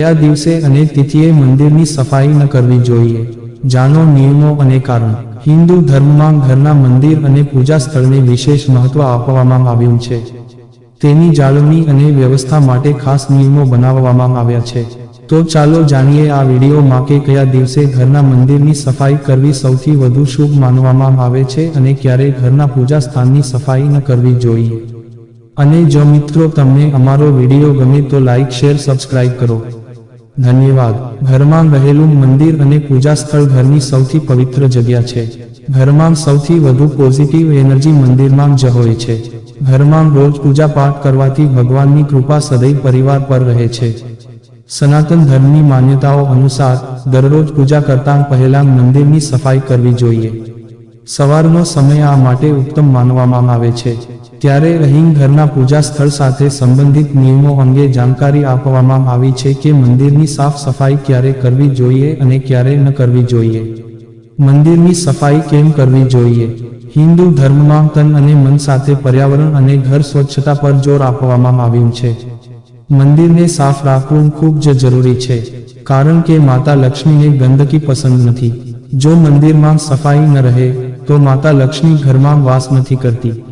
કયા દિવસે અને તિથિએ મંદિરની સફાઈ ન કરવી જોઈએ? જાણો નિયમો અને કારણ. હિન્દુ ધર્મમાં ઘરના મંદિર અને પૂજા સ્થળને વિશેષ મહત્વ આપવામાં આવ્યું છે. તેની જાળવણી અને વ્યવસ્થા માટે ખાસ નિયમો બનાવવામાં આવ્યા છે. તો ચાલો જાણીએ આ વિડીયોમાં કે કયા દિવસે ઘરના મંદિરની સફાઈ કરવી સૌથી વધુ શુભ માનવામાં આવે છે અને ક્યારે ઘરના પૂજા સ્થાનની સફાઈ ન કરવી જોઈએ. અને જો મિત્રો તમને અમારો વીડિયો ગમે તો લાઇક શેર, સબસ્ક્રાઇબ કરો. ધન્યવાદ. ઘરમાં રહેલું મંદિર અને પૂજા સ્થળ ઘરની સૌથી પવિત્ર જગ્યા છે. ઘરમાં સૌથી વધુ પોઝિટિવ એનર્જી મંદિરમાં જ હોય છે. ઘરમાં રોજ પૂજા પાઠ કરવાથી ભગવાનની કૃપા સદૈવ પરિવાર પર રહે છે. સનાતન ધર્મની માન્યતાઓ અનુસાર દરરોજ પૂજા કરતા પહેલા મંદિરની સફાઈ કરવી જોઈએ. સવારનો સમય આ માટે ઉત્તમ માનવામાં આવે છે. ત્યારે અહીં ઘરના પૂજા સ્થળ સાથે સંબંધિત નિયમો અંગે જાણકારી આપવામાં આવી છે કે મંદિરની સાફ સફાઈ ક્યારે કરવી જોઈએ અને ક્યારે ન કરવી જોઈએ. મંદિરની સફાઈ કેમ કરવી જોઈએ? હિન્દુ ધર્મમાં તન અને મન સાથે પર્યાવરણ અને ઘર સ્વચ્છતા પર જોર આપવામાં આવ્યું છે. મંદિરને સાફ રાખવું ખૂબ જ જરૂરી છે, કારણ કે માતા લક્ષ્મીને ગંદકી પસંદ નથી. જો મંદિરમાં સફાઈ ન રહે, તો માતા લક્ષ્મી ઘરમાં વાસ નથી કરતી.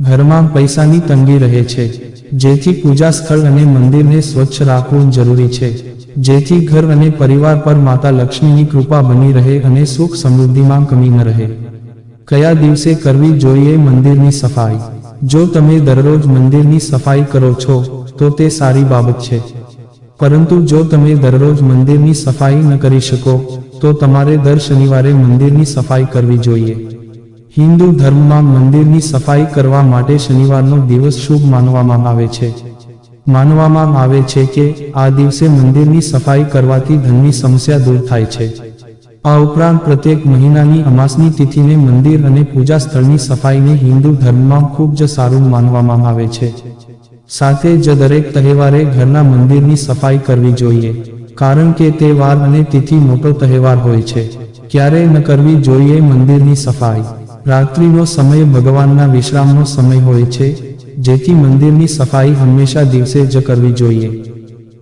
ઘરમાં પૈસાની તંગી રહે છે. જેથી પૂજા સ્થળ અને મંદિરને સ્વચ્છ રાખવું જરૂરી છે. જેથી ઘર અને પરિવાર પર માતા લક્ષ્મીની કૃપા બની રહે અને સુખ સમૃદ્ધિમાં કમી ન રહે. કયા દિવસે કરવી જોઈએ મંદિરની સફાઈ? જો તમે દરરોજ મંદિરની સફાઈ કરો છો, તો તે સારી બાબત છે. પરંતુ જો તમે દરરોજ મંદિરની સફાઈ ન કરી શકો, તો તમારે દર શનિવારે મંદિરની સફાઈ કરવી જોઈએ. હિન્દુ ધર્મમાં મંદિરની સફાઈ કરવા માટે શનિવારનો દિવસ શુભ માનવામાં આવે છે. માનવામાં આવે છે કે આ દિવસે મંદિરની સફાઈ કરવાથી ધનની સમસ્યા દૂર થાય છે. આ ઉપરાંત પ્રત્યેક મહિનાની અમાસની તિથિને મંદિર અને પૂજા સ્થળની સફાઈને હિન્દુ ધર્મમાં ખૂબ જ સારું માનવામાં આવે છે. સાથે જ દરેક તહેવારે ઘરના મંદિરની સફાઈ કરવી જોઈએ, કારણ કે તે વાર અને તિથિ મોટો તહેવાર હોય છે. ક્યારે ન કરવી જોઈએ મંદિરની સફાઈ. રાત્રિનો સમય ભગવાનના વિશ્રામનો સમય હોય છે, જેથી મંદિરની સફાઈ હંમેશા દિવસે જ કરવી જોઈએ.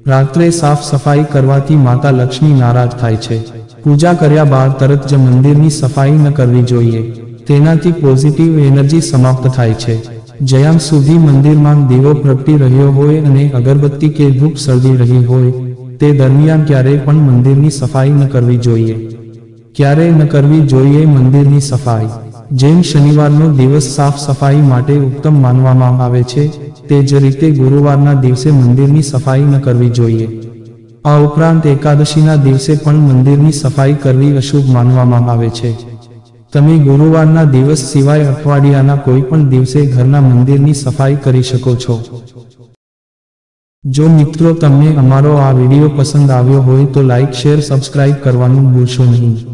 રાત્રે સાફ સફાઈ કરવાથી માતા લક્ષ્મી નારાજ થાય છે. પૂજા કર્યા બાદ તરત જ મંદિરની સફાઈ ન કરવી જોઈએ. તેનાથી પોઝિટિવ એનર્જી સમાપ્ત થાય છે. જ્યાં સુધી મંદિરમાં દીવો પ્રગટી રહ્યો હોય અને અગરબત્તી કે ધૂપ સળગી રહી હોય, તે દરમિયાન ક્યારેય પણ મંદિરની સફાઈ ન કરવી જોઈએ. ક્યારેય ન કરવી જોઈએ મંદિરની સફાઈ. જેમ શનિવારનો દિવસ સાફ સફાઈ માટે ઉત્તમ માનવામાં આવે છે, તે જ રીતે ગુરુવારના દિવસે મંદિરની સફાઈ ન કરવી જોઈએ. આ ઉપરાંત એકાદશીના દિવસે પણ મંદિરની સફાઈ કરવી અશુભ માનવામાં આવે છે. તમે ગુરુવારના દિવસ સિવાય અઠવાડિયાના કોઈ પણ દિવસે ઘરના મંદિરની સફાઈ કરી શકો છો. જો મિત્રો તમને અમારો આ વીડિયો પસંદ આવ્યો હોય તો લાઇક શેર, સબસ્ક્રાઇબ કરવાનું ભૂલશો નહીં.